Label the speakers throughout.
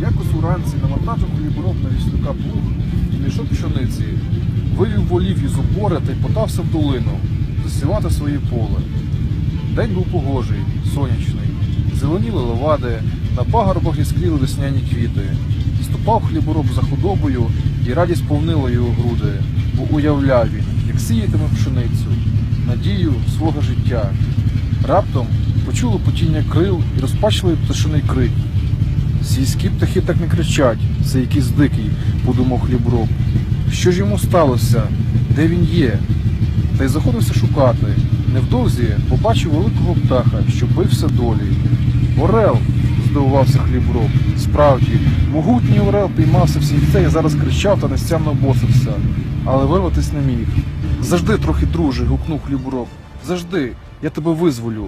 Speaker 1: Якось уранці навантажив хлібороб на віслюка плуг і мішок пшениці, вивів волів із оборя та й потався в долину, засівати своє поле. День був погожий, сонячний, зеленіли левади, на пагорбах іскріли весняні квіти. Ступав хлібороб за худобою і радість повнила його груди, бо уявляв він, як сіятиме пшеницю, надію свого життя. Раптом почуло потіння крил і розпачливий пташиний крик. Сільські птахи так не кричать, це якийсь дикий, подумав хлібороб. Що ж йому сталося? Де він є? Та й заходився шукати. Невдовзі побачив великого птаха, що бився долі. Орел, здивувався хлібороб. Справді, могутній орел піймався в сінце і зараз кричав та нестямно босився, але вирватись не міг. Завжди трохи, друже, гукнув хлібороб. Завжди, я тебе визволю.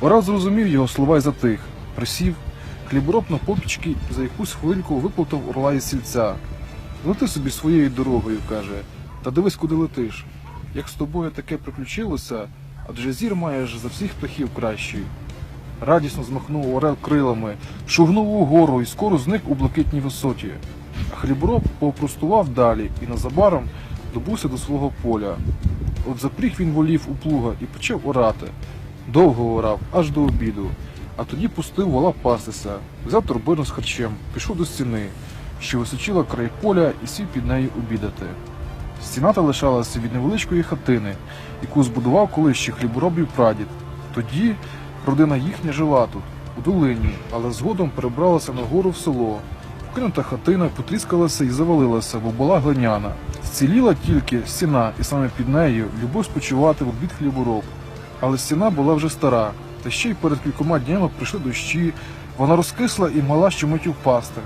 Speaker 1: Орел зрозумів його слова й затих. Присів, хлібороб на попічки за якусь хвильку виплутав орла із сільця. Лети собі своєю дорогою, каже, та дивись, куди летиш. Як з тобою таке приключилося, адже зір маєш за всіх птахів кращий. Радісно змахнув орел крилами, шугнув угору і скоро зник у блакитній висоті. А хлібороб попростував далі і незабаром добувся до свого поля. От запріг він волів у плуга і почав орати. Довго орав, аж до обіду, а тоді пустив вола пастися, взяв торбину з харчем, пішов до стіни, що височила край поля і сів під нею обідати. Стіна та лишалася від невеличкої хатини, яку збудував колись ще хліборобів прадід. Тоді родина їхня жила тут, у долині, але згодом перебралася на гору в село. Покинута хатина потріскалася і завалилася, бо була глиняна. Зціліла тільки стіна, і саме під нею любив спочивати в обід хлібороб. Але стіна була вже стара, та ще й перед кількома днями прийшли дощі, вона розкисла і мала щомить впасти.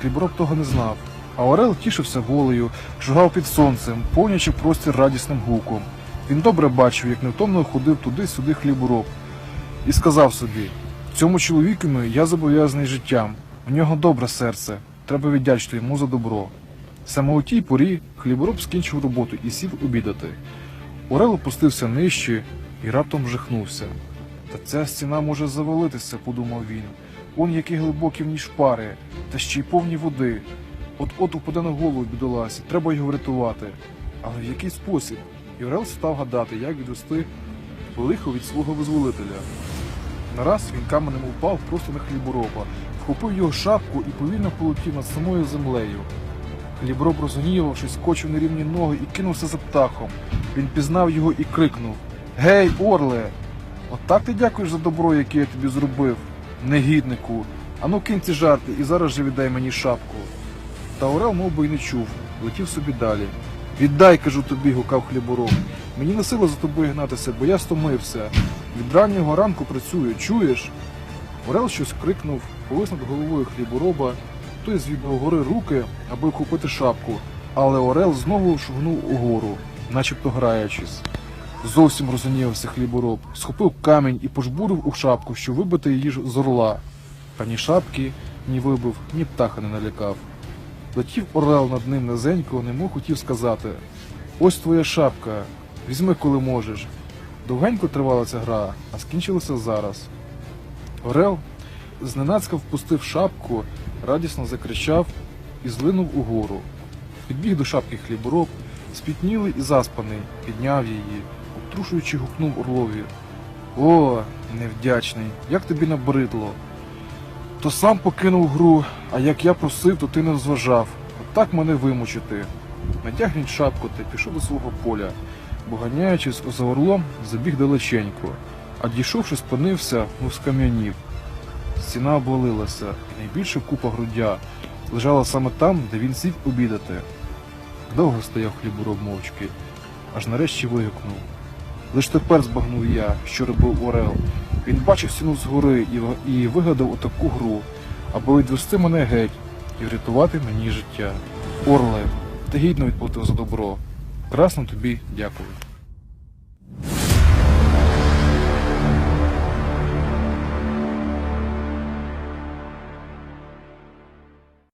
Speaker 1: Хлібороб того не знав. А Орел тішився волею, шугав під сонцем, повнячи простір радісним гуком. Він добре бачив, як невтомно ходив туди-сюди хлібороб, і сказав собі: цьому чоловікові я зобов'язаний життям. В нього добре серце, треба віддячити йому за добро. Саме у тій порі хлібороб скінчив роботу і сів обідати. Орел опустився нижче і раптом жахнувся. Та ця стіна може завалитися, подумав він. Он які глибокі в ній та ще й повні води. От-от упаде на голову бідоласі, треба його врятувати. Але в який спосіб? І Орел став гадати, як відвести лихо від свого визволителя. Нараз він каменем упав просто на хлібороба, вхопив його шапку і повільно полетів над самою землею. Хлібороб розгнівавшись, скочив на рівні ноги і кинувся за птахом. Він пізнав його і крикнув: Гей, орле! Отак ти дякуєш за добро, яке я тобі зробив, негіднику. Ану кинь ці жарти і зараз же віддай мені шапку. Та Орел мов би й не чув, летів собі далі. Віддай, кажу тобі, гукав хлібороб. Мені не сила за тобою гнатися, бо я стомився. Від раннього ранку працюю, чуєш? Орел щось крикнув, повис над головою хлібороба, той звів до гори руки, аби вхопити шапку, але Орел знову шугнув угору, начебто граючись. Зовсім розумівся хлібороб, схопив камінь і пожбурив у шапку, що вибити її ж з орла. Та ні шапки ні вибив, ні птаха не налякав. Летів орел над ним низенько, немов хотів сказати: Ось твоя шапка, візьми, коли можеш. Довгенько тривала ця гра, а скінчилася зараз. Орел зненацька впустив шапку, радісно закричав і злинув угору. Підбіг до шапки хлібороб, спітнілий і заспаний, підняв її, обтрушуючи гукнув орлові. О, невдячний, як тобі набридло. То сам покинув гру, а як я просив, то ти не розважав. Отак мене вимучити. Натягніть шапку та пішов до свого поля, бо ганяючись за орлом, забіг далеченько, а дійшовши, спинився, мов скам'янів. Стіна обвалилася, і найбільша купа грудя лежала саме там, де він сів обідати. Довго стояв хлібороб мовчки, аж нарешті вигукнув. Лиш тепер збагнув я, що робив Орел. Він бачив стіну згори і, і вигадав отаку гру, аби відвести мене геть і врятувати мені життя. Орле, ти гідно відплатив за добро. Красно тобі дякую.